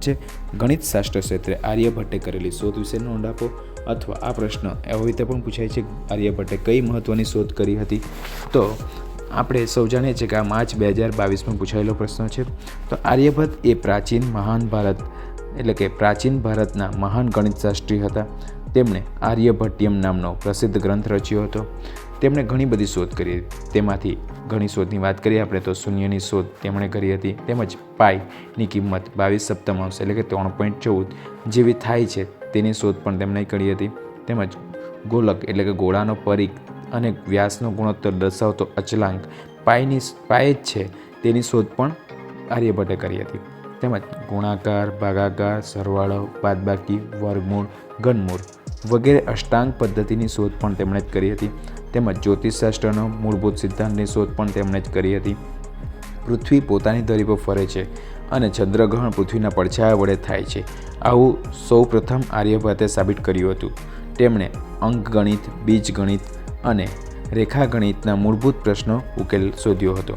છે ગણિત શાસ્ત્ર ક્ષેત્રે આર્યભટ્ટે કરેલી શોધ વિશે નોંધ આપો. અથવા આ પ્રશ્ન એવી રીતે પણ પૂછાય છે આર્યભટ્ટે કઈ મહત્ત્વની શોધ કરી હતી? તો આપણે સૌ જાણીએ છીએ કે આ માર્ચ બે હજાર બાવીસમાં પૂછાયેલો પ્રશ્ન છે. તો આર્યભટ્ટ એ પ્રાચીન મહાન ભારત, એટલે કે પ્રાચીન ભારતના મહાન ગણિતશાસ્ત્રી હતા. તેમણે આર્યભટ્ટિયમ નામનો પ્રસિદ્ધ ગ્રંથ રચ્યો હતો. તેમણે ઘણી બધી શોધ કરી. તેમાંથી ઘણી શોધની વાત કરીએ આપણે તો શૂન્યની શોધ તેમણે કરી હતી. તેમજ પાઈની કિંમત બાવીસ સપ્તમાંશ એટલે કે ત્રણ પોઈન્ટ ચૌદ જેવી થાય છે તેની શોધ પણ તેમણે કરી હતી. તેમજ ગોલક એટલે કે ગોળાનો પરિઘ અને વ્યાસનો ગુણોત્તર દર્શાવતો અચલાંક પાયની પાય જ છે તેની શોધ પણ આર્યભટ્ટે કરી હતી. તેમજ ગુણાકાર, ભાગાકાર, સરવાળો, બાદબાકી, વર્ગમૂળ, ઘનમૂળ વગેરે અષ્ટાંગ પદ્ધતિની શોધ પણ તેમણે જ કરી હતી. તેમજ જ્યોતિષશાસ્ત્રનો મૂળભૂત સિદ્ધાંતની શોધ પણ તેમણે જ કરી હતી. પૃથ્વી પોતાની ધરી પર ફરે છે અને ચંદ્રગ્રહણ પૃથ્વીના પડછાયા વડે થાય છે. આવું સૌ પ્રથમ આર્યભટ્ટે સાબિત કર્યું હતું. તેમણે અંકગણિત, બીજગણિત અને રેખાગણિતના મૂળભૂત પ્રશ્નો ઉકેલ શોધ્યો હતો.